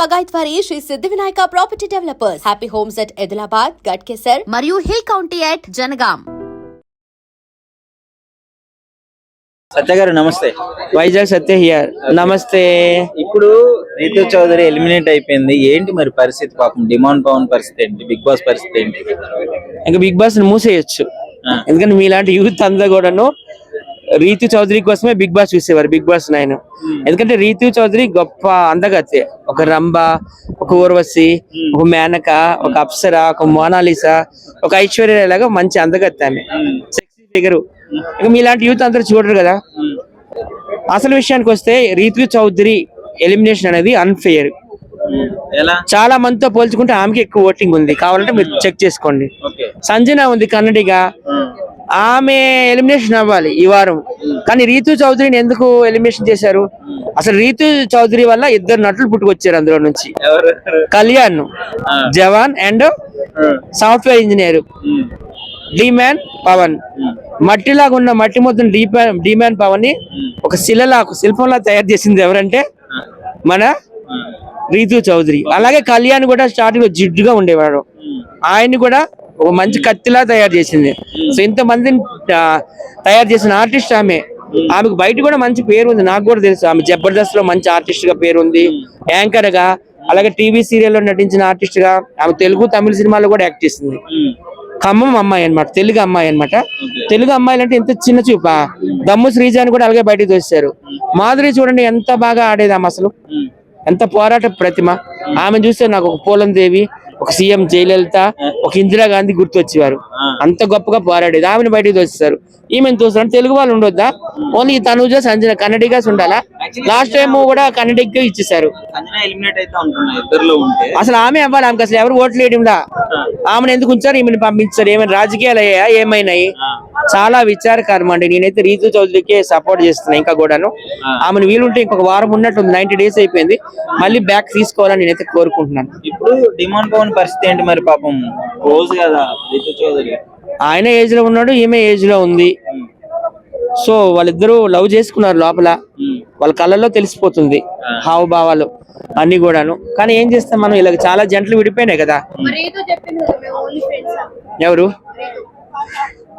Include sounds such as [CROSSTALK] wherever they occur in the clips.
బగాయత్వారి Shri Siddhi Vinayaka property developers. Happy homes at Edulabad Ghatkesar మరియు hill county at Jangaon. Satya garu నమస్తే. Vizag Satya here. నమస్తే. ఇప్పుడు Ritu Chowdary eliminate అయిపోయింది. ఏంటి మరి పరిస్థితి పాపం? డిమాండ్ పవన్ పరిస్థితి ఏంటి? బిగ్ బాస్ పరిస్థితి ఏంటి? ఇంకా బిగ్ బాస్ మూసేయచ్చు. ఆ. ఎందుకంటే మీలాంటి యూత్ అంతా కూడాను రీతు చౌదరి కోసమే బిగ్ బాస్ చూసేవారు బిగ్ బాస్ నైన్. ఎందుకంటే రీతు చౌదరి గొప్ప అందగత్తె. ఒక రంభ ఒక ఊర్వశి ఒక మేనక ఒక అప్సర ఒక మోనాలిసా ఒక ఐశ్వర్య లాగా మంచి అందగత్తె ఆమె. సెక్సీ ఫిగర్ ఇక మీలాంటి యూత్ అందరూ చూడరు కదా? అసలు విషయానికి వస్తే రీతు చౌదరి ఎలిమినేషన్ అనేది అన్ఫెయిర్ చాలా మందితో పోల్చుకుంటే ఆమెకి ఎక్కువ ఓటింగ్ ఉంది. కావాలంటే మీరు చెక్ చేసుకోండి. సంజన ఉంది కన్నడిగా. ఆమె ఎలిమినేషన్ అవ్వాలి ఈ వారం. కానీ రీతు చౌదరిని ఎందుకు ఎలిమినేషన్ చేశారు? అసలు రీతు చౌదరి వల్ల ఇద్దరు నటులు పుట్టుకొచ్చారు అందులో నుంచి. Kalyan. Jawan and software engineer. Man Pawan. మట్టిలాగా ఉన్న మట్టి మొత్తం డీ మ్యాన్ పవన్ని ఒక శిలలా ఒక శిల్పంలా తయారు చేసింది ఎవరంటే మన రీతు చౌదరి. అలాగే కళ్యాణ్ కూడా స్టార్టింగ్లో జిడ్డుగా ఉండేవాడు. ఆయన్ని కూడా ఒక మంచి కత్తిలా తయారు చేసింది. సో ఇంత మందిని ఆ, తయారు చేసిన ఆర్టిస్ట్ ఆమె. ఆమెకు బయట కూడా మంచి పేరు ఉంది. నాకు కూడా తెలుసు. ఆమె జబర్దస్త్లో మంచి ఆర్టిస్ట్గా పేరు ఉంది. యాంకర్గా అలాగే టీవీ సీరియల్లో నటించిన ఆర్టిస్ట్గా ఆమె తెలుగు తమిళ సినిమాలో కూడా యాక్ట్ చేసింది. ఖమ్మం అమ్మాయి అన్నమాట. తెలుగు అమ్మాయి అన్నమాట. తెలుగు అమ్మాయిలు అంటే ఎంత చిన్న చూపా. దమ్ము శ్రీజాని కూడా అలాగే బయటకు తోస్తారు మాధురి చూడండి ఎంత బాగా ఆడేది ఆమె అసలు. ఎంత పోరాట ప్రతిమ. ఆమె చూస్తే నాకు ఒక పూలం దేవి ఒక సీఎం జయలలిత ఒక ఇందిరాగాంధీ గుర్తొచ్చేవారు. అంత గొప్పగా పోరాడేది. ఆమెను బయటకు తోస్తారు ఈమెను తోస్తారు తెలుగు వాళ్ళు ఉండొద్దా? ఓన్లీ తనుజ సంజన కన్నడిగాస్ ఉండాలా? లాస్ట్ టైం కూడా కన్నడిగా ఇచ్చేసారు అసలు ఆమె అవ్వాలి ఆమెకు. అసలు ఎవరు ఓట్లు వేయడంలా? ఆమెను ఎందుకు ఉంచారు? ఈమెను పంపించారు. ఏమైనా రాజకీయాలు అయ్యాయా? ఏమైనాయి? చాలా విచారకరం అండి. నేనైతే రీతు చౌదరికి సపోర్ట్ చేస్తున్నా ఇంకా కూడాను. ఆమెను వీలుంటే ఇంకొక వారం ఉన్నట్టుంది నైన్టీ డేస్ అయిపోయింది. మళ్ళీ బ్యాక్ తీసుకోవాలని నేనైతే కోరుకుంటున్నాను. ఇప్పుడు డిమాండ్ పవన్ పరిస్థితి ఏంటి మరి పాపం? క్లోజ్ కదా రీతు చౌదరి. ఆయన ఏజ్లో ఉన్నాడు ఈమె ఏజ్లో ఉంది సో వాళ్ళిద్దరూ లవ్ చేసుకున్నారు లోపల. వాళ్ళ కళ్ళల్లో తెలిసిపోతుంది హావభావాలు అన్ని కూడాను. కానీ ఏం చేస్తాం మనం? ఇలా చాలా జంటలు విడిపోయినాయి కదా. ఎవరు?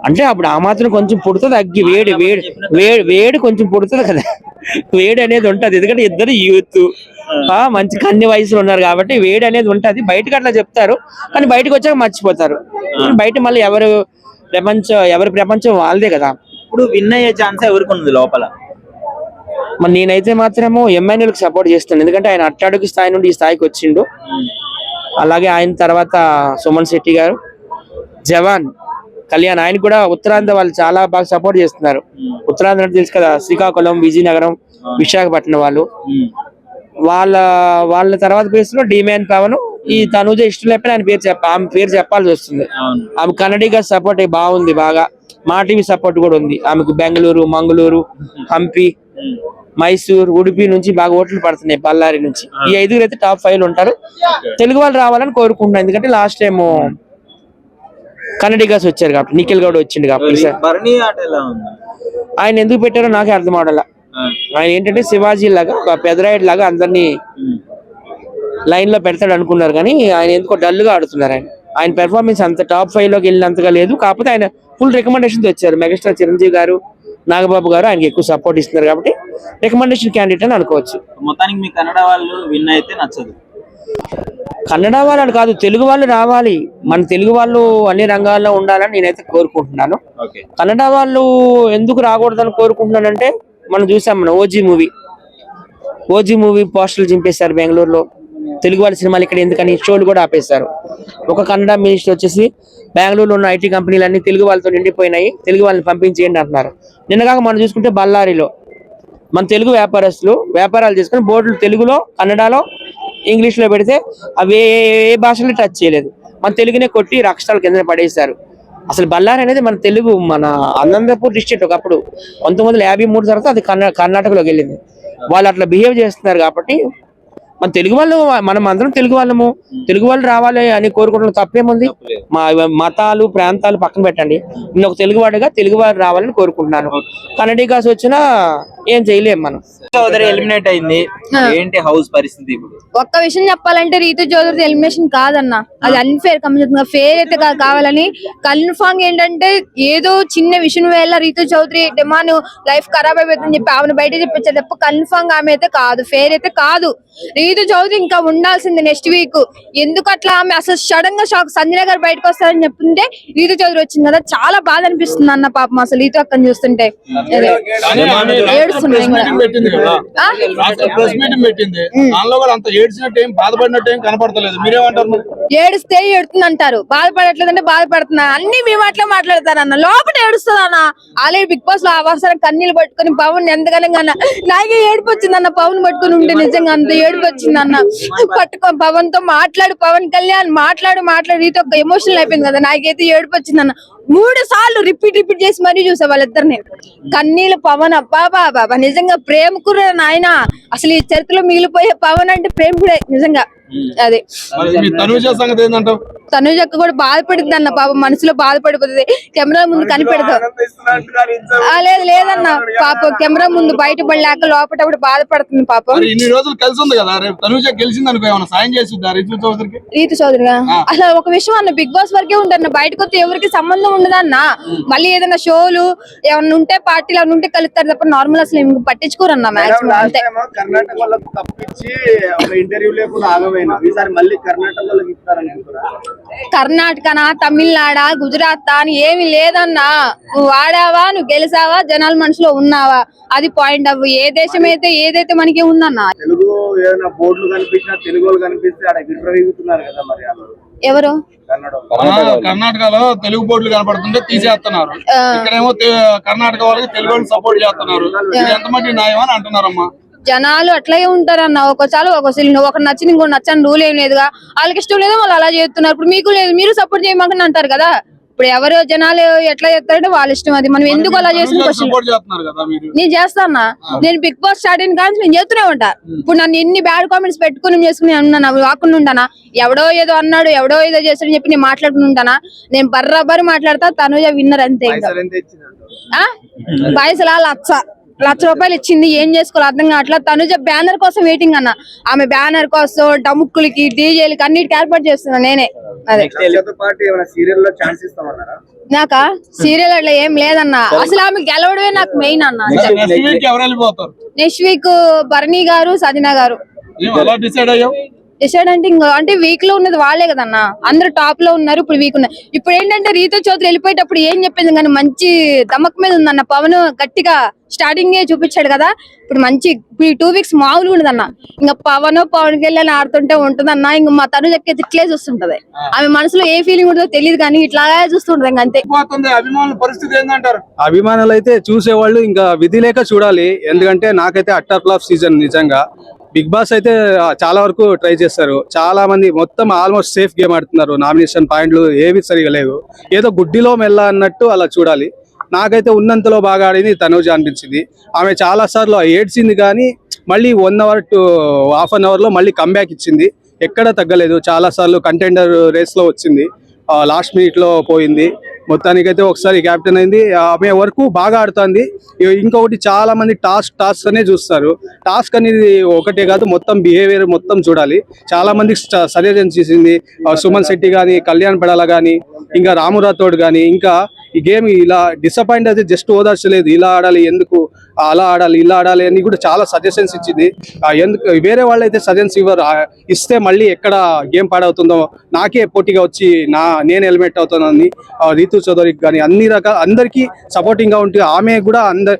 అంటే అప్పుడు ఆ మాత్రం కొంచెం పుడుతుంది అగ్గి వేడి వేడి వేడి వేడి కొంచెం పుడుతుంది కదా. వేడి అనేది ఉంటది ఎందుకంటే ఇద్దరు యూత్. ఆ. మంచి కన్ని వయసులో ఉన్నారు కాబట్టి వేడి అనేది ఉంటది. బయటకు అట్లా చెప్తారు కానీ బయటకు వచ్చాక మర్చిపోతారు. బయట మళ్ళీ ఎవరు ప్రపంచం ఎవరి ప్రపంచం వాళ్ళదే కదా. ఇప్పుడు విన్ అయ్యే ఛాన్స్ ఎవరికి ఉంది లోపల? మరి నేనైతే మాత్రము ఎంఎన్ఎల్కి సపోర్ట్ చేస్తాను. ఎందుకంటే ఆయన అట్టాడుగు స్థాయి నుండి ఈ స్థాయికి వచ్చిండు. అలాగే ఆయన తర్వాత సుమన్ శెట్టి గారు. జవాన్. కళ్యాణ్ ఆయన కూడా ఉత్తరాంధ్ర వాళ్ళు చాలా బాగా సపోర్ట్ చేస్తున్నారు. ఉత్తరాంధ్ర అంటే తెలుసు కదా శ్రీకాకుళం విజయనగరం విశాఖపట్నం వాళ్ళు. వాళ్ళ వాళ్ళ తర్వాత ప్లేస్లో డిమాన్ పవన్ ఈ తనుజ ఇష్టం లేకపోతే ఆయన పేరు చెప్ప ఆమె పేరు చెప్పాల్సి వస్తుంది. ఆమె కన్నడిగా సపోర్ట్ బాగుంది బాగా. మా టీవీ సపోర్ట్ కూడా ఉంది. ఆమెకు బెంగళూరు మంగళూరు హంపి. మైసూర్ ఉడిపి నుంచి బాగా ఓట్లు పడుతున్నాయి బళ్ళారి నుంచి. ఈ ఐదుగురు అయితే టాప్ ఫైవ్ ఉంటారు. తెలుగు వాళ్ళు రావాలని కోరుకుంటున్నాను. ఎందుకంటే లాస్ట్ టైం కన్నడిగాస్ వచ్చారు కాబట్టి నిఖిల్ గౌడ్ వచ్చిండు కాబట్టి ఉంది? ఆయన ఎందుకు పెట్టారో నాకే అర్థం అవడాల. ఆయన ఏంటంటే శివాజీ లాగా ఒక పెదరాయుడు లాగా అందరినీ. లైన్లో పెడతాడు అనుకున్నారు కానీ ఆయన ఎందుకో డల్గా ఆడుతున్నారు ఆయన. ఆయన పెర్ఫార్మెన్స్ అంత టాప్ ఫైవ్లోకి వెళ్ళినంతగా లేదు. కాకపోతే ఆయన ఫుల్ రికమెండేషన్ వచ్చారు. మెగాస్టార్ చిరంజీవి గారు నాగబాబు గారు ఆయనకి ఎక్కువ సపోర్ట్ ఇస్తున్నారు కాబట్టి రికమెండేషన్ క్యాండిడేట్ అని అనుకోవచ్చు. మొత్తానికి మీ కన్నడ వాళ్ళు విన్ అయితే నచ్చదు. కన్నడ వాళ్ళు కాదు తెలుగు వాళ్ళు రావాలి. మన తెలుగు వాళ్ళు అన్ని రంగాల్లో ఉండాలని నేనైతే కోరుకుంటున్నాను. కన్నడ వాళ్ళు ఎందుకు రాకూడదని కోరుకుంటున్నానంటే మనం చూసాం మన ఓజీ మూవీ. ఓజీ మూవీ పోస్టర్లు చింపేశారు బెంగళూరులో. తెలుగు వాళ్ళ సినిమాలు ఇక్కడ ఎందుకని షోలు కూడా ఆపేశారు. ఒక కన్నడ మినిస్టర్ వచ్చేసి బెంగళూరులో ఉన్న ఐటీ కంపెనీలన్నీ తెలుగు వాళ్ళతో నిండిపోయినాయి తెలుగు వాళ్ళని పంపించేయండి అంటున్నారు. నిన్నగాక మనం చూసుకుంటే బళ్ళారిలో. మన తెలుగు వ్యాపారస్తులు వ్యాపారాలు చేసుకుని బోర్డులు తెలుగులో కన్నడలో ఇంగ్లీష్లో పెడితే అవి ఏ భాషలో టచ్ చేయలేదు. మన తెలుగునే కొట్టి రాక్షసాల కింద పడేశారు. అసలు బళ్ళారి అనేది మన తెలుగు మన అనంతపూర్ డిస్ట్రిక్ట్ ఒకప్పుడు పంతొమ్మిది వందల యాభై మూడు తర్వాత అది కర్ణా కర్ణాటకలోకి వెళ్ళింది. వాళ్ళు అట్లా బిహేవ్ చేస్తున్నారు కాబట్టి మన తెలుగు వాళ్ళు మనం అందరం తెలుగు వాళ్ళము. తెలుగు వాళ్ళు రావాలి అని కోరుకోవడం తప్పేముంది? మా మతాలు ప్రాంతాలు పక్కన పెట్టండి. నేను ఒక తెలుగువాడిగా తెలుగు వాళ్ళు రావాలని కోరుకుంటున్నాను. కన్నడిగాస్ వచ్చినా ఏం చేయలేం మనం. చౌదరి ఎలిమినేట్ అయింది. ఏంటి హౌస్ పరిస్థితి ఇప్పుడు? ఒక్క విషయం చెప్పాలంటే రీతు చౌదరి ఎలిమినేషన్ కాదన్న. అది అన్ఫేర్ కంపెనీ ఫేర్ అయితే కాదు కావాలని కన్ఫామ్ ఏంటంటే ఏదో చిన్న విషయం వల్ల రీతు చౌదరి డిమాండ్ లైఫ్ ఖరాబ్ అయిపోతుందని చెప్పి ఆమెను బయట చెప్పించారు తప్ప కన్ఫామ్ ఆమె అయితే కాదు. ఫేర్ అయితే కాదు. రీతు చౌదరి ఇంకా ఉండాల్సింది నెక్స్ట్ వీక్ ఎందుకు అట్లా ఆమె అసలు సడన్గా షాక్ సంజన గారు బయటకు వస్తారని చెప్తుంటే రీతు చౌదరి వచ్చింది కదా. చాలా బాధ అనిపిస్తుంది అన్న పాపం అసలు రీతు అక్కని చూస్తుంటే. అదే. ఏడుస్తే ఏడుతుంది అంటారు బాధపడట్లేదంటే బాధపడుతున్నా. అన్ని మీ మాటలే మాట్లాడతారన్న లోపల ఏడుస్తుంది అన్న ఆల్రెడీ బిగ్ బాస్లో అవసరం కన్నీళ్ళు పట్టుకొని పవన్ ఎంతగానో అన్న నాకే ఏడుపు వచ్చింది అన్న పవన్ పట్టుకొని ఉంటే నిజంగా అంత ఏడుపు వచ్చింది అన్న పట్టుకో పవన్తో మాట్లాడు. పవన్ కళ్యాణ్ మాట్లాడు మాట్లాడు. ఒక ఎమోషనల్ అయిపోయింది కదా. నాకైతే ఏడుపు వచ్చింది అన్న మూడు సార్లు రిపీట్ రిపీట్ చేసి మరీ చూసా వాళ్ళిద్దరిని. కన్నీళ్ళు పవన్ అబ్బా బాబా నిజంగా ప్రేమకుర నాయన. అసలు ఈ చరిత్రలో మిగిలిపోయే పవన్ అంటే ప్రేమకుడే నిజంగా. అదే మరి మీ తనుజ సంగతి ఏంటంటావు తనుజ అక్క కూడా బాధపడుతుంది అన్న పాప మనసులో బాధపడిపోతుంది. కెమెరా ముందు కనిపెడతాం ఆ, లేదు లేదన్న. పాప కెమెరా ముందు బయటపడలేక లోపల కూడా బాధపడుతుంది పాపం. ఇన్ని రోజులు కలిసి ఉంది కదా రేపు తనుజ గెలిచింది అనుకో ఏమైనా సాయం చేసిద్దా రితు చౌదరికి? రీతు చౌదరిగా? అసలు ఒక విషయం అన్న బిగ్ బాస్ వరకే ఉంటారన్న బయటకు వస్తే ఎవరికి సంబంధం ఉండదన్న. మళ్ళీ ఏదైనా షోలు ఏమన్నా ఉంటే పార్టీలు ఏమన్నా ఉంటే కలుస్తారు తప్ప నార్మల్ అసలు ఏమి పట్టించుకోరన్న మాక్సిమం అంతే. కర్ణాటక వాళ్ళకు తప్పించి ఇంటర్వ్యూ లేకుండా ఆగమైనా. ఈసారి మళ్ళీ కర్ణాటక వాళ్ళకి ఇస్తారని కర్ణాటకనా తమిళనాడ గుజరాత్ అని ఏమి లేదన్నా. నువ్వు ఆడావా నువ్వు గెలిసావా జనాల మనసులో ఉన్నావా? అది పాయింట్ అవ్వు. ఏ దేశం అయితే ఏదైతే మనకి ఉందన్నా. ఎవరు? కర్ణాటకలో తెలుగు బోర్డులు కనపడుతుంటే తీసేస్తున్నారు. ఇక్కడేమో కర్ణాటక వాళ్ళకి తెలుగు సపోర్ట్ చేస్తున్నారు. ఇది ఎంత మట్టి న్యాయం అని అంటున్నారమ్మా. జనాలు అట్లాగే ఉంటారన్న. ఒకసారి ఒకసారి ఒక నచ్చింది ఇంకో నచ్చని రూల్ ఏం లేదుగా. వాళ్ళకి ఇష్టం లేదో వాళ్ళు అలా చేస్తున్నారు. ఇప్పుడు మీకు లేదు మీరు సపోర్ట్ చేయమని అంటారు కదా. ఇప్పుడు ఎవరు జనాలు ఎట్లా చేస్తారంటే వాళ్ళ ఇష్టం అది. మనం ఎందుకు అలా చేసిన క్వశ్చన్ నేను చేస్తానా? నేను బిగ్ బాస్ స్టార్ట్ అయిన కానీ నేను చేస్తూనే ఉంటా. ఇప్పుడు నన్ను ఎన్ని బ్యాడ్ కామెంట్స్ పెట్టుకుని చేసుకుని ఉన్నాను వాకుండా ఉంటానా? ఎవడో ఏదో అన్నాడు ఎవడో ఏదో చేస్తాడని చెప్పి నేను మాట్లాడుకుని ఉంటానా? నేను బర్రాబరి మాట్లాడతా తనుజ విన్నర్ అంతే పైసలు? పైసలా లక్ష రూపాయలు ఇచ్చింది ఏం చేసుకోవాలి అర్థం కావట్లా. తనుజ బ్యానర్ కోసం వెయిటింగ్ అన్న. ఆమె బ్యానర్ కోసం డముక్కులకి డీజేలకి అన్నిటికి ఏర్పాటు చేస్తున్నా నేనే. అదే. నాకా? సీరియల్ అట్లా ఏం లేదన్న. అసలు ఆమె గెలవడమే నాకు మెయిన్ అన్న. నెక్స్ట్ వీక్ భరణి గారు సజనా గారు. డిసైడ్ అంటే ఇంకా అంటే వీక్లో ఉన్నది వాళ్ళే కదన్న. అందరు టాప్లో ఉన్నారు ఇప్పుడు వీక్ ఉన్నారు ఇప్పుడు ఏంటంటే రీతో చౌదరి వెళ్ళిపోయేటప్పుడు ఏం చెప్పింది? కానీ మంచి దమ్మక మీద ఉందన్న పవన్ గట్టిగా స్టార్టింగ్ చూపించాడు కదా. ఇప్పుడు మంచి ఇప్పుడు టూ వీక్స్ మామూలుగా ఉండదన్న. ఇంకా పవన్ పవన్ కళ్యాణ్ ఆడుతుంటే ఉంటుందన్న. ఇంకా మా తను చెక్కే ఇట్లే చూస్తుంటది. ఆమె మనసులో ఏ ఫీలింగ్ ఉంటుందో తెలియదు కానీ ఇట్లాగే చూస్తుంటది ఇంకా అంతే. పోతుంది. అభిమానుల పరిస్థితి ఏంటంటారు అభిమానులు అయితే చూసేవాళ్ళు ఇంకా విధి లేక చూడాలి. ఎందుకంటే నాకైతే అట్టర్ ఫ్లాప్ సీజన్ నిజంగా. బిగ్ బాస్ అయితే చాలా వరకు ట్రై చేస్తారు. చాలా మంది మొత్తం ఆల్మోస్ట్ సేఫ్ గేమ్ ఆడుతున్నారు. నామినేషన్ పాయింట్లు ఏవి సరిగా లేవు. ఏదో గుడ్డిలో మెల్ల అన్నట్టు అలా చూడాలి. నాకైతే ఉన్నంతలో బాగా ఆడింది తనూజ అనిపించింది. ఆమె చాలా సార్లు ఏడ్చింది కానీ మళ్ళీ one hour to half an అవర్లో మళ్ళీ కంబ్యాక్ ఇచ్చింది. ఎక్కడ తగ్గలేదు. చాలా సార్లు కంటెండర్ రేస్లో వచ్చింది. లాస్ట్ మినిట్లో పోయింది. మొత్తానికైతే ఒకసారి క్యాప్టెన్ అయింది. ఆమె వరకు బాగా ఆడుతుంది. ఇంకొకటి చాలా మంది టాస్క్ టాస్క్ అనే చూస్తారు. టాస్క్ అనేది ఒకటే కాదు మొత్తం బిహేవియర్ మొత్తం చూడాలి. చాలా మందికి సజెషన్ చేసింది. సుమన్ శెట్టి కానీ కళ్యాణ్ పడాల కానీ ఇంకా రాము రాథోడ్ కానీ ఇంకా ఈ గేమ్ ఇలా డిసప్పాయింట్ అయితే జస్ట్ ఓదార్చలేదు. ఇలా ఆడాలి ఎందుకు? అలా ఆడాలి ఇలా ఆడాలి అని కూడా చాలా సజెషన్స్ ఇచ్చింది. ఎందుకు? వేరే వాళ్ళు అయితే సజెషన్స్ ఇవ్వరు ఇస్తే మళ్ళీ ఎక్కడ గేమ్ పాడవుతుందో నాకే పోటీగా వచ్చి నా నేను హెల్మెట్ అవుతానని ఆ, రీతు చౌదరికి కానీ అన్ని రకాల అందరికీ సపోర్టింగ్గా ఉంటే ఆమె కూడా అందరి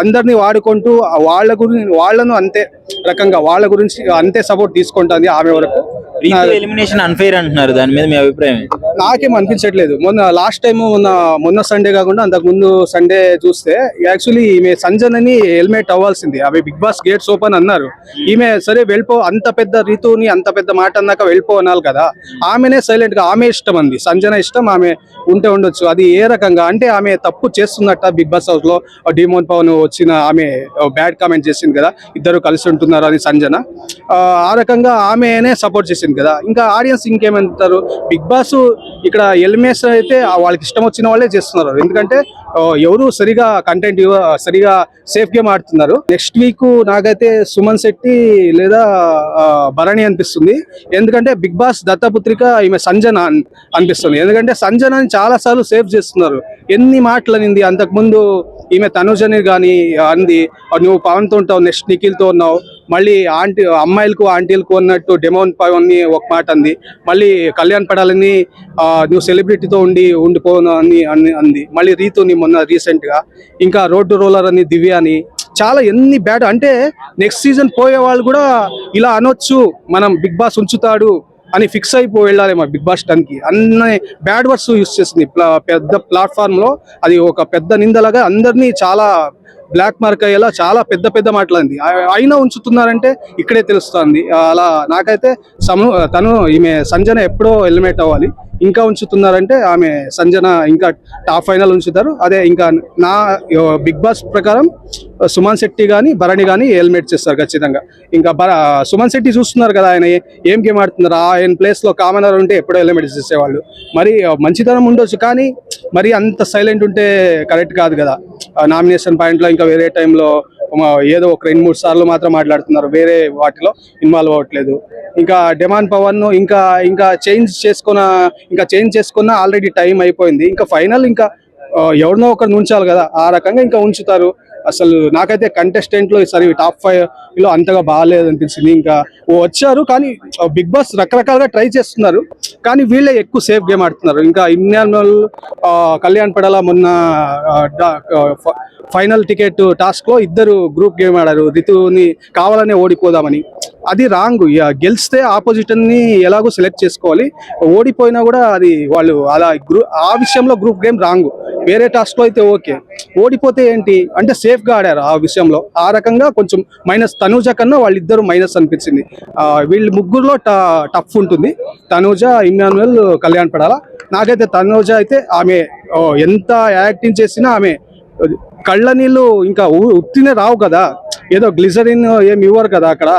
అందరిని వాడుకుంటూ వాళ్ళ గురించి వాళ్ళను అంతే రకంగా వాళ్ళ గురించి అంతే సపోర్ట్ తీసుకుంటుంది ఆమె వరకు. ఎలిమినేషన్ అన్ఫైర్ అంటున్నారు. దాని మీద మీ అభిప్రాయం? నాకేం అనిపించట్లేదు. మొన్న లాస్ట్ టైం మొన్న మొన్న సండే కాకుండా అంతకు ముందు సండే చూస్తే యాక్చువల్లీ ఈమె సంజన్ అని హెల్మెట్ అవ్వాల్సింది. ఆమె బిగ్ బాస్ గేట్స్ ఓపెన్ అన్నారు. ఈమె సరే వెళ్ళిపో అంత పెద్ద రీతుని అంత పెద్ద మాట అన్నాక వెళ్ళిపో అనాలి కదా. ఆమెనే సైలెంట్గా ఆమె ఇష్టం అంది. సంజన ఇష్టం ఆమె ఉంటే ఉండొచ్చు. అది ఏ రకంగా? అంటే ఆమె తప్పు చేస్తున్నట్ట బిగ్ బాస్ హౌస్లో డిమోన్ పవన్ వచ్చిన ఆమె బ్యాడ్ కామెంట్ చేసింది కదా. ఇద్దరు కలిసి ఉంటున్నారు అని సంజన. ఆ, ఆ రకంగా ఆమెనే సపోర్ట్ చేసింది. వచ్చింది కదా. ఇంకా ఆడియన్స్ ఇంకేమంటారు? బిగ్ బాస్ ఇక్కడ ఎలిమేస్ అయితే వాళ్ళకి ఇష్టం వచ్చిన వాళ్ళే చేస్తున్నారు. ఎందుకంటే ఎవరు సరిగా కంటెంట్ సరిగా సేఫ్ గేమ్ ఆడుతున్నారు. నెక్స్ట్ వీక్ నాకైతే సుమన్ శెట్టి లేదా భరణి అనిపిస్తుంది. ఎందుకంటే బిగ్ బాస్ దత్తపుత్రిక ఈమె సంజన అనిపిస్తుంది. ఎందుకంటే సంజనని చాలా సార్లు సేఫ్ చేస్తున్నారు. ఎన్ని మాటలు అనింది అంతకుముందు ఈమె తనుజని కానీ అంది నువ్వు పవన్తో ఉంటావు నెక్స్ట్ నిఖిల్తో ఉన్నావు. మళ్ళీ ఆంటీ అమ్మాయిలకు ఆంటీలకు అన్నట్టు డెమోన్ పై అని ఒక మాట అంది. మళ్ళీ కళ్యాణ్ పడాలని నువ్వు సెలబ్రిటీతో ఉండి ఉండిపోను అని అంది. మళ్ళీ రీతుని మొన్న రీసెంట్గా ఇంకా రోడ్డు రోలర్ అని దివ్య అని చాలా ఎన్ని బ్యాడ్ అంటే నెక్స్ట్ సీజన్ పోయే వాళ్ళు కూడా ఇలా అనొచ్చు మనం బిగ్ బాస్ ఉంచుతాడు అని ఫిక్స్ అయిపోయి వెళ్ళాలి మా బిగ్ బాస్ టన్కి అన్ని బ్యాడ్ వర్డ్స్ యూస్ చేసింది. ప్లా- పెద్ద ప్లాట్ఫామ్లో అది ఒక పెద్ద నిందలాగా అందరినీ చాలా బ్లాక్ మార్క్ అయ్యేలా చాలా పెద్ద పెద్ద మాటలంది అయినా ఉంచుతున్నారంటే ఇక్కడే తెలుస్తుంది. అలా నాకైతే సము తను ఈమె సంజన ఎప్పుడో ఎలిమినేట్ అవ్వాలి. ఇంకా ఉంచుతున్నారంటే ఆమె సంజన ఇంకా టాప్ ఫైనల్ ఉంచుతారు. అదే ఇంకా నా బిగ్ బాస్ ప్రకారం సుమన్ శెట్టి కానీ భరణి కానీ హెల్మెట్ చేస్తారు ఖచ్చితంగా. ఇంకా భర సుమన్ శెట్టి చూస్తున్నారు కదా ఆయన ఏం గేమ్ ఆడుతున్నారు ఆయన ప్లేస్లో కామనర్ ఉంటే ఎప్పుడో హెల్మెట్ చేసేవాళ్ళు. మరి మంచితనం ఉండొచ్చు కానీ మరి అంత సైలెంట్ ఉంటే కరెక్ట్ కాదు కదా. నామినేషన్ పాయింట్లో ఇంకా వేరే టైంలో ఏదో ఒక రెండు మూడు సార్లు మాత్రం మాట్లాడుతున్నారు. వేరే వాటిలో ఇన్వాల్వ్ అవ్వట్లేదు. ఇంకా డిమాండ్ పవర్ను ఇంకా ఇంకా చేంజ్ చేసుకున్న ఇంకా చేంజ్ చేసుకున్న ఆల్రెడీ టైం అయిపోయింది. ఇంకా ఫైనల్ ఇంకా ఎవరినో ఒకరిని ఉంచాలి కదా. ఆ రకంగా ఇంకా ఉంచుతారు. అసలు నాకైతే కంటెస్టెంట్లో ఈసారి టాప్ ఫైవ్లో అంతగా బాగాలేదు అనిపించింది ఇంకా వచ్చారు కానీ బిగ్ బాస్ రకరకాలుగా ట్రై చేస్తున్నారు. కానీ వీళ్ళే ఎక్కువ సేఫ్ గేమ్ ఆడుతున్నారు. ఇంకా ఇన్యాన్వల్ కళ్యాణ్ పడాల మొన్న ఫైనల్ టికెట్ టాస్క్లో ఇద్దరు గ్రూప్ గేమ్ ఆడారు. రితుని కావాలనే ఓడిపోదామని. అది రాంగ్. గెలిస్తే ఆపోజిట్ని ఎలాగో సెలెక్ట్ చేసుకోవాలి. ఓడిపోయినా కూడా అది వాళ్ళు అలా గ్రూ ఆ విషయంలో గ్రూప్ గేమ్ రాంగ్. వేరే టాస్క్లో అయితే ఓకే. ఓడిపోతే ఏంటి? అంటే సేఫ్గా ఆడారు ఆ విషయంలో. ఆ రకంగా కొంచెం మైనస్ తనూజ కన్నా వాళ్ళిద్దరు మైనస్ అనిపించింది. వీళ్ళు ముగ్గురులో టఫ్ ఉంటుంది. తనూజ ఇమ్మాన్యుల్ కళ్యాణ్ పడాల? నాకైతే తనూజ అయితే ఆమె ఎంత యాక్టింగ్ చేసినా ఆమె కళ్ళ నీళ్ళు ఇంకా ఉత్తినే రావు కదా. ఏదో గ్లిజరిన్ ఏమి ఇవ్వరు కదా అక్కడ.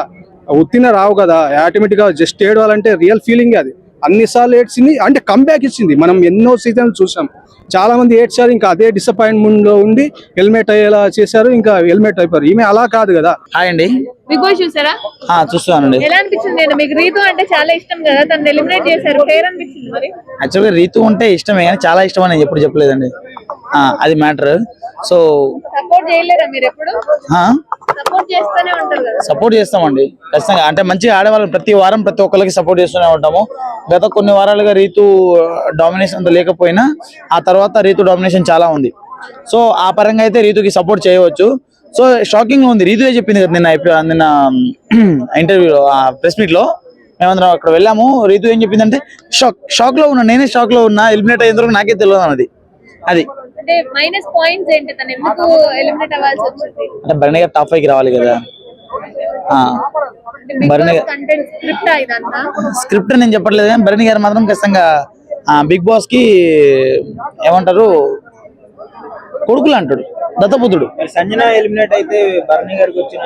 ఉత్తినే రావు కదా ఆటోమేటిక్గా జస్ట్ ఏడవాలంటే రియల్ ఫీలింగ్ అది. అన్నిసార్లు ఏడ్చింది అంటే కంబ్యాక్ ఇచ్చింది. మనం ఎన్నో సీజన్లు చూసాం. చాలా మంది ఏడ్చారు ఇంకా అదే డిసప్పాయింట్మెంట్లో ఉండి హెల్మెట్ అయ్యేలా చేశారు ఇంకా హెల్మెట్ అయిపోయారు. ఈమె అలా కాదు కదా. హాయ్ అండి. బిగ్ బాస్ చూసారా? ఆ, చూస్తున్నానండి. ఎలా అనిపించింది నేను మీకు రీతు అంటే చాలా ఇష్టం కదా తను ఎలిమినేట్ చేశారు. ఫేర్ అనిపించింది మరి? యాక్చువల్గా రీతు ఉంటే ఇష్టమే కానీ చాలా ఇష్టం అని నేను ఎప్పుడు చెప్పలేదండి. అది మ్యాటర్. సో సపోర్ట్ చేస్తామండి. ఖచ్చితంగా. అంటే మంచిగా ఆడేవాళ్ళం ప్రతి వారం ప్రతి ఒక్కరికి సపోర్ట్ చేస్తూనే ఉంటాము. గత కొన్ని వారాలుగా రీతు డామినేషన్ అంత లేకపోయినా ఆ తర్వాత రీతు డామినేషన్ చాలా ఉంది. సో ఆ పరంగా అయితే రీతుకి సపోర్ట్ చేయవచ్చు. సో షాకింగ్ ఉంది. రీతుయే చెప్పింది కదా నిన్న నిన్న ఇంటర్వ్యూ ప్రెస్ మీట్లో. మేమందరం అక్కడ వెళ్ళాము. రీతు ఏం చెప్పిందంటే షాక్ షాక్లో ఉన్నా నేనే షాక్లో ఉన్నా ఎలిమినేట్ తర్వాత నాకే తెలియదు అన్నది. అది. అంటే మైనస్ పాయింట్స్ ఏంటి? తను ఎందుకు ఎలిమినేట్ అవ్వాల్సి వచ్చింది? అంటే భరణి గారు టాప్ ఫైవ్కి రావాలి కదా. భరణి గారు కంటెంట్ స్క్రిప్ట్ ఇదంతా? స్క్రిప్ట్ నేను చెప్పట్లేదు కానీ భరణి గారు మాత్రం ఖచ్చితంగా బిగ్ బాస్కి ఏమంటారు? కొడుకులు అంటాడు. దత్తపుత్రుడు. సంజన ఎలిమినేట్ అయితే భరణి గారికి వచ్చిన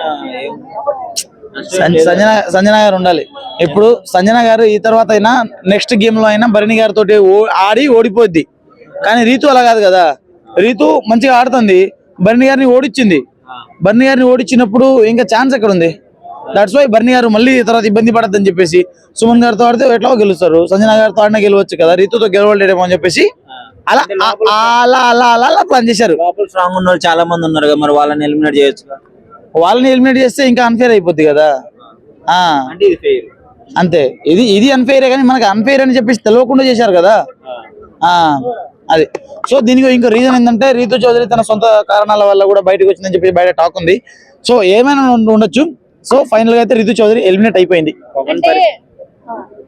సంజన సంజన గారు ఉండాలి. ఇప్పుడు సంజన గారు ఈ తర్వాత అయినా నెక్స్ట్ గేమ్లో అయినా భరణి గారితో ఆడి ఓడిపోద్ది. కానీ రీతు అలా కాదు కదా. రీతు మంచిగా ఆడుతుంది. భరణి గారిని ఓడిచ్చింది. భరణి గారిని ఓడిచ్చినప్పుడు ఇంకా ఛాన్స్ ఎక్కడ ఉంది దట్స్ వై భరణి గారు మళ్ళీ తర్వాత ఇబ్బంది పడద్దని చెప్పేసి సుమన్ గారితో ఆడితే ఎట్లా గెలుస్తారు. సంజన గారితో ఆడినా గెలవచ్చు కదా రీతుతో గెలవలేడేమో అని చెప్పేసి అలా అలా అలా అలా అలా ప్లాన్ చేశారు. స్ట్రాంగ్ ఉన్న చాలా మంది ఉన్నారు కదా మరి వాళ్ళని ఎలిమినేట్ చేయొచ్చు వాళ్ళని ఎలిమినేట్ చేస్తే ఇంకా అన్ఫేర్ అయిపోద్ది కదా. అంతే. ఇది ఇది అన్ఫెయిర్ కానీ మనకి అన్ఫెయిర్ అని చెప్పేసి తెలియకుండా చేశారు కదా. ఆ. అది. సో దీనికి ఇంకో రీజన్ ఏంటంటే రీతు చౌదరి తన సొంత కారణాల వల్ల కూడా బయటకు వచ్చిందని చెప్పి బయట టాక్ ఉంది. సో ఏమైనా ఉండ- ఉండొచ్చు. సో ఫైనల్గా అయితే రీతు చౌదరి ఎలిమినేట్ అయిపోయింది.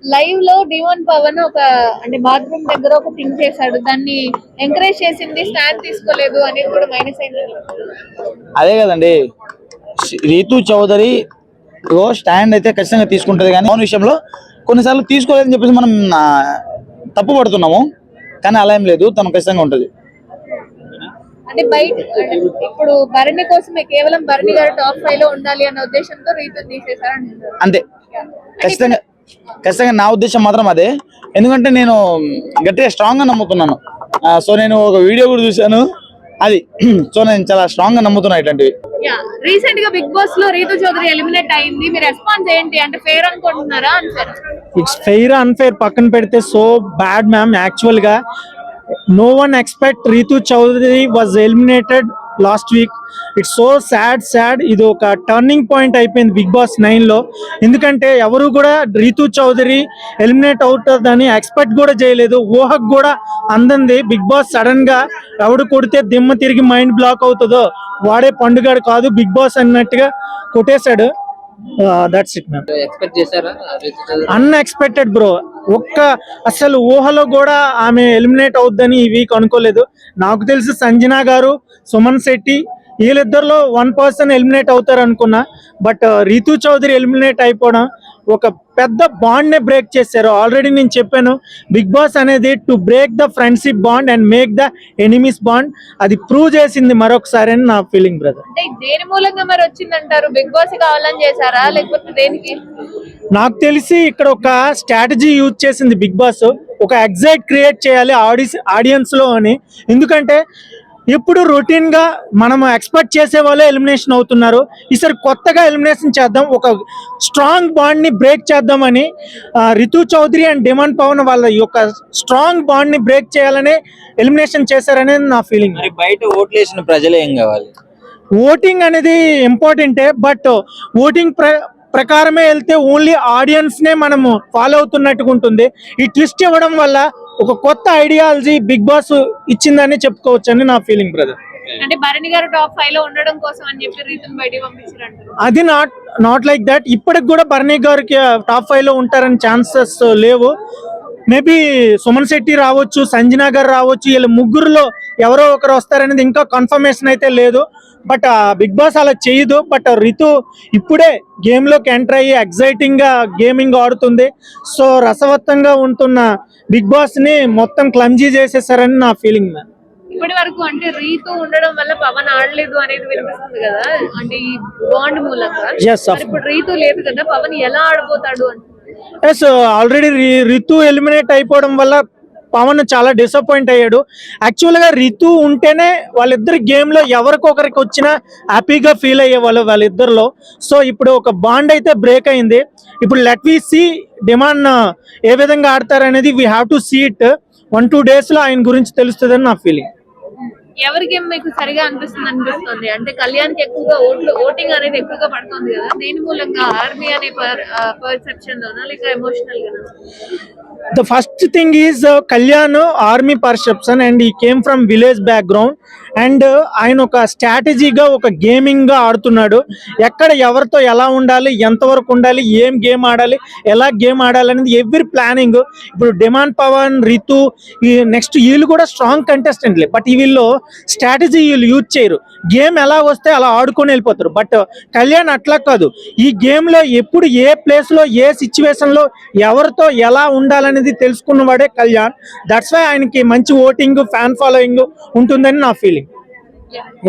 లైవ్లో డివోన్ పవన్ ఒక అంటే బాత్రూమ్ దగ్గర ఒక థింగ్ చేశాడు. దాన్ని ఎంకరేజ్ చేసింది స్టాండ్ తీసుకోలేదు అనేది కూడా మైనస్ అయింది. అదే కదండి. రీతు చౌదరి స్టాండ్ అయితే ఖచ్చితంగా తీసుకుంటది. కానీ అవును విషయంలో కొన్నిసార్లు తీసుకోలేదని చెప్పేసి మనం తప్పు పడుతున్నాము కానీ అలా ఏం లేదు తను ఖచ్చితంగా ఉంటది. అంటే బయట అంటే ఇప్పుడు భరణి కోసమే కేవలం భరణి గారు టాప్ ఫైవ్లో ఉండాలి అన్న ఉద్దేశంతో రీతు అంతే. ఖచ్చితంగా ఖచ్చితంగా నా ఉద్దేశం మాత్రం అదే. ఎందుకంటే నేను గట్టిగా స్ట్రాంగ్గా నమ్ముతున్నాను. సో నేను ఒక వీడియో కూడా చూశాను. అది [CLEARS THROAT] సో నేను చాలా స్ట్రాంగ్గా నమ్ముతున్నా ఇట్లాంటివి. రీసెంట్గా బిగ్ బాస్లో రీతు చౌదరి ఎలిమినేట్ అయింది. మీ రెస్పాన్స్ ఏంటి? అంటే ఫేర్ అనుకుంటున్నారా? అన్ఫేర్ ఇట్స్ ఫెయిర్ అన్ఫెయిర్ పక్కన పెడితే సో బ్యాడ్ మ్యామ్ యాక్చువల్గా no one expect Ritu Chowdary was eliminated last week. It's so sad sad ఇది ఒక టర్నింగ్ పాయింట్ అయిపోయింది బిగ్ బాస్ నైన్లో. ఎందుకంటే ఎవరు కూడా రీతు చౌదరి ఎలిమినేట్ అవుతుందని ఎక్స్పెక్ట్ కూడా చేయలేదు. ఊహకు కూడా అందంది. బిగ్ బాస్ సడన్గా ఎవడు కొడితే దిమ్మ తిరిగి మైండ్ బ్లాక్ అవుతుందో వాడే పండుగాడు కాదు బిగ్ బాస్ అన్నట్టుగా కొట్టేశాడు. That's it ma'am unexpected bro ఒక్క అసలు ఊహలో కూడా ఆమె ఎలిమినేట్ అవుద్దని ఈ వీక్ అనుకోలేదు. నాకు తెలిసి సంజన గారు సుమన్ శెట్టి వీళ్ళిద్దరిలో వన్ పర్సన్ ఎలిమినేట్ అవుతారు అనుకున్నా బట్ రీతు చౌదరి ఎలిమినేట్ అయిపోవడం ఒక పెద్ద బాండ్ నే బ్రేక్ చేశారు. ఆల్రెడీ నేను చెప్పాను బిగ్ బాస్ అనేది to break the friendship bond and make the enemies bond అది ప్రూవ్ చేసింది మరొకసారి అని నా ఫీలింగ్ బ్రదర్ అంటే దేని మూలంగా మరి వచ్చిందంటారు? బిగ్ బాస్ కావాలని చేశారా? లేకపోతే దేనికి? నాకు తెలిసి ఇక్కడ ఒక స్ట్రాటజీ యూజ్ చేసింది బిగ్ బాస్ ఒక ఎగ్జైట్ క్రియేట్ చేయాలి ఆడియన్స్ ఆడియన్స్లో అని. ఎందుకంటే ఇప్పుడు రొటీన్గా మనం ఎక్స్పెక్ట్ చేసే వాళ్ళే ఎలిమినేషన్ అవుతున్నారు. ఈసారి కొత్తగా ఎలిమినేషన్ చేద్దాం ఒక స్ట్రాంగ్ బాండ్ని బ్రేక్ చేద్దామని రితు చౌదరి అండ్ డిమాండ్ పవన్ వాళ్ళ యొక్క స్ట్రాంగ్ బాండ్ని బ్రేక్ చేయాలనే ఎలిమినేషన్ చేశారనేది నా ఫీలింగ్ బయట ఓట్లు వేసిన ప్రజలు ఏం కావాలి? ఓటింగ్ అనేది ఇంపార్టెంటే బట్ ఓటింగ్ ప్ర ప్రకారమే వెళ్తే ఓన్లీ ఆడియన్స్ నే మనము ఫాలో అవుతున్నట్టుగా ఉంటుంది. ఈ ట్విస్ట్ ఇవ్వడం వల్ల ఒక కొత్త ఐడియాలజీ బిగ్ బాస్ ఇచ్చిందని చెప్పుకోవచ్చు అని నా ఫీలింగ్ బ్రదర్ అంటే భరణి గారు టాప్ ఫైవ్లో ఉండడం కోసం అని చెప్పి రీతన్ బయటికి పంపించారంటారు. అది నాట్ నాట్ లైక్ దట్ ఇప్పటికి కూడా బర్నీ గారికి టాప్ ఫైవ్లో ఉంటారని ఛాన్సెస్ లేవు. మేబీ సుమన్ శెట్టి రావచ్చు సంజనా గారు రావచ్చు వీళ్ళ ముగ్గురులో ఎవరో ఒకరు వస్తారనేది ఇంకా కన్ఫర్మేషన్ అయితే లేదు. బట్ బిగ్ బాస్ అలా చేయదు. బట్ రితు ఇప్పుడే గేమ్లోకి ఎంటర్ అయ్యి ఎక్సైటింగ్గా గేమింగ్ ఆడుతుంది. సో రసవత్తంగా ఉంటున్న బిగ్ బాస్ని మొత్తం క్లమ్జీ చేసేసారని నా ఫీలింగ్ మ్యామ్ ఇప్పటి వరకు అంటే రీతు ఉండడం వల్ల పవన్ ఆడలేదు అనేది వినిపిస్తుంది కదా? అంటే ఈ బాండ్ మూలంగా? ఇప్పుడు రీతు లేదు కదా పవన్ ఎలా ఆడబోతాడు అంటే ఎస్ ఆల్రెడీ రితు ఎలిమినేట్ అయిపోవడం వల్ల పవన్ చాలా డిసప్పాయింట్ అయ్యాడు. యాక్చువల్గా రితు ఉంటేనే వాళ్ళిద్దరు గేమ్లో ఎవరికొకరికి వచ్చినా హ్యాపీగా ఫీల్ అయ్యేవాళ్ళు వాళ్ళిద్దరిలో. సో ఇప్పుడు ఒక బాండ్ అయితే బ్రేక్ అయింది. ఇప్పుడు లెట్ వి సి డిమాండ్ ఏ విధంగా ఆడతారనేది we have to see it one two డేస్లో ఆయన గురించి తెలుస్తుందని నా ఫీలింగ్ ఎవరికి మీకు సరిగా అనిపిస్తుంది అనిపిస్తుంది. అంటే కళ్యాణ్కి ఎక్కువగా ఓట్లు ఓటింగ్ అనేది ఎక్కువగా పడుతుంది కదా. దేని మూలంగా? ఆర్మీ అనే పర్సెప్షన్ లోనా? లేక emotional Gaana the first thing is Kalyan army perception and he came from village background and ఆయన ఒక స్ట్రాటజీగా ఒక గేమింగ్గా ఆడుతున్నాడు. ఎక్కడ ఎవరితో ఎలా ఉండాలి? ఎంతవరకు ఉండాలి? ఏం గేమ్ ఆడాలి? ఎలా గేమ్ ఆడాలి అనేది ఎవ్రీ ప్లానింగ్ ఇప్పుడు డిమాండ్ పవన్ రితు ఈ నెక్స్ట్ వీళ్ళు కూడా స్ట్రాంగ్ కంటెస్టెంట్లే బట్ వీళ్ళు స్ట్రాటజీ వీళ్ళు యూజ్ చేయరు. గేమ్ ఎలా వస్తే అలా ఆడుకొని వెళ్ళిపోతారు. బట్ కళ్యాణ్ అట్లా కాదు. ఈ గేమ్లో ఎప్పుడు ఏ ప్లేస్లో ఏ సిచ్యువేషన్లో ఎవరితో ఎలా ఉండాలనేది తెలుసుకున్నవాడే కళ్యాణ్. దట్స్ వై ఆయనకి మంచి ఓటింగ్ ఫ్యాన్ ఫాలోయింగ్ ఉంటుందని నా ఫీలింగ్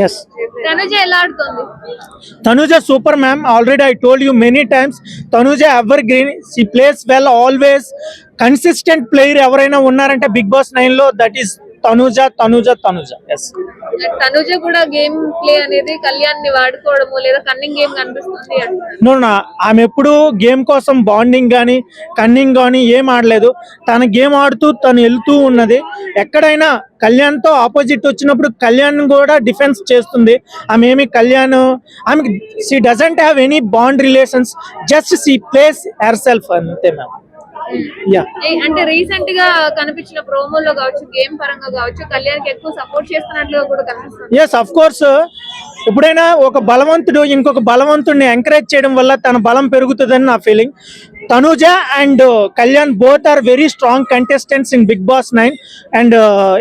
ఎస్ తనుజ ఎలా ఆడుతుంది? Tanuja super ma'am already I told you many times Tanuja evergreen she plays well always consistent player ఎవరైనా ఉన్నారంటే బిగ్ బాస్ నైన్లో that is Tanuja Tanuja Tanuja. Yes Tanuja కూడా game play అనేది కళ్యాణ్ని వాడుకోవడము లేదా కన్నింగ్ గేమ్ కనిపిస్తుంది ఆమె ఎప్పుడు గేమ్ కోసం బాండింగ్ కానీ కన్నింగ్ కానీ ఏం ఆడలేదు. తన గేమ్ ఆడుతూ తను వెళ్తూ ఉన్నది. ఎక్కడైనా కళ్యాణ్తో ఆపోజిట్ వచ్చినప్పుడు కళ్యాణ్ కూడా డిఫెన్స్ చేస్తుంది. ఆమె ఏమి కళ్యాణ్ ఆమె she doesn't have any bond relations just she plays herself అంతే మ్యామ్ అంటే రీసెంట్గా కనిపించిన ప్రోమోలో కావచ్చు గేమ్ పరంగా కావచ్చు కళ్యాణ్ ఎక్కువ సపోర్ట్ చేస్తున్నట్లుగా కూడా కనిపిస్తుంది. ఎస్ అఫ్ కోర్స్ ఎప్పుడైనా ఒక బలవంతుడు ఇంకొక బలవంతుడిని ఎంకరేజ్ చేయడం వల్ల తన బలం పెరుగుతుందని నా feeling Tanuja and uh, Kalyan both are very strong contestants in Bigg Boss nine and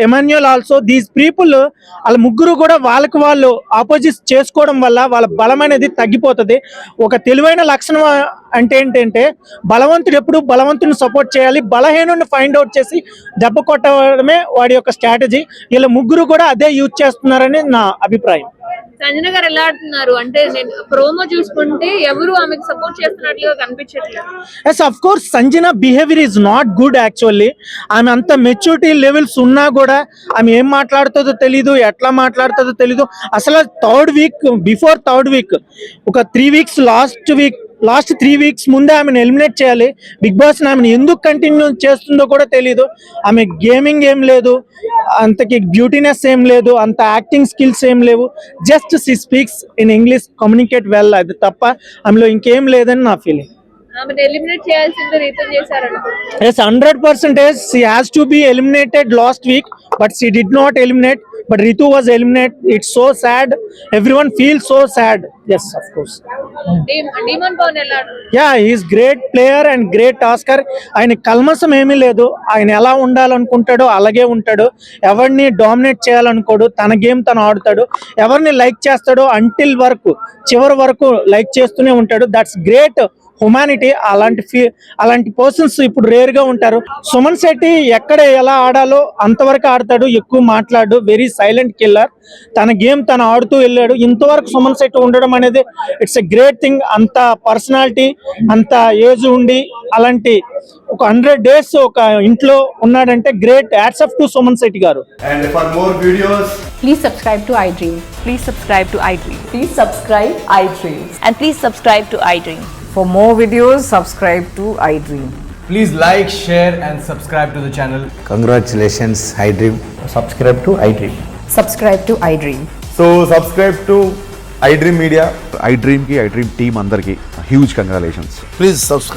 Emmanuel also these people వాళ్ళ ముగ్గురు కూడా వాళ్ళకి వాళ్ళు ఆపోజిట్ చేసుకోవడం వల్ల వాళ్ళ బలం అనేది తగ్గిపోతుంది. ఒక తెలివైన లక్షణం uh, అంటే ఏంటంటే బలవంతుడు ఎప్పుడు బలవంతుని సపోర్ట్ చేయాలి బలహీనుని ఫైండ్ అవుట్ చేసి దెబ్బ కొట్టడమే వాడి యొక్క స్ట్రాటజీ వీళ్ళ ముగ్గురు కూడా అదే యూజ్ చేస్తున్నారని నా అభిప్రాయం. సంజన గారు ఎలా ఆడుతున్నారు? అంటే నేను ప్రోమో చూసుకుంటే ఎవరు ఆమెకు సపోర్ట్ చేస్తున్నట్లుగా కనిపించట్లేదు. Yes of course Sanjana behaviour is not good actually ఆమె అంత మెచ్యూరిటీ లెవెల్స్ ఉన్నా కూడా ఆమె ఏం మాట్లాడుతుందో తెలీదు ఎట్లా మాట్లాడుతుందో తెలీదు. అసలు third week before third week ఒక three weeks last week last three weeks ముందే ఆమెను ఎలిమినేట్ చేయాలి. బిగ్ బాస్ ఆమెను ఎందుకు కంటిన్యూ చేస్తుందో కూడా తెలియదు ఆమె గేమింగ్ ఏం లేదు. అంతకి బ్యూటీనెస్ ఏం లేదు. అంత యాక్టింగ్ స్కిల్స్ ఏం లేవు. Just she speaks in English communicate well. అది తప్ప ఆమెలో ఇంకేం లేదని నా ఫీలింగ్. ఆమెను ఎలిమినేట్ చేయాల్సిందే రీతం చేశారనుకుంటున్నాను. Yes, hundred percentage. She has to be eliminated last week, but. But Ritu was eliminated. It's so sad. Everyone feels so sad. Yes, of course. Yeah is great player and great tasker ఆయన కల్మసం ఏమీ లేదు ఆయన ఎలా ఉండాలనుకుంటాడో అలాగే ఉంటాడు ఎవరిని dominate చేయాలనుకోడు తన గేమ్ తను ఆడుతాడు ఎవరిని లైక్ చేస్తాడో అంటిల్ వరకు చివరి వరకు లైక్ చేస్తూనే ఉంటాడు దట్స్ గ్రేట్ హ్యుమానిటీ అలాంటి ఫీ అలాంటి పర్సన్స్ ఇప్పుడు రేర్గా ఉంటారు సుమన్ శెట్టి ఎక్కడ ఎలా ఆడాలో అంతవరకు ఆడతాడు ఎక్కువ మాట్లాడు వెరీ సైలెంట్ కిల్లర్ తన గేమ్ తను ఆడుతూ వెళ్ళాడు ఇంతవరకు సుమన్ శెట్టి ఉండడం అనేది ఇట్స్ ఎ గ్రేట్ థింగ్ అంత పర్సనాలిటీ అంత ఏజ్ ఉండి అలాంటి ఒక హండ్రెడ్ డేస్ ఒక ఇంట్లో ఉన్నాడంటే great adds up to Suman Shetty garu And for more videos, Please subscribe to iDream. Please subscribe to iDream. Please subscribe iDream. And please subscribe to iDream. For more videos, subscribe to iDream. please like, share, and subscribe to the channel. Congratulations, iDream. Subscribe to iDream. Subscribe to iDream. So subscribe to iDream Media. iDream ki iDream team అందరికి huge congratulations please subscribe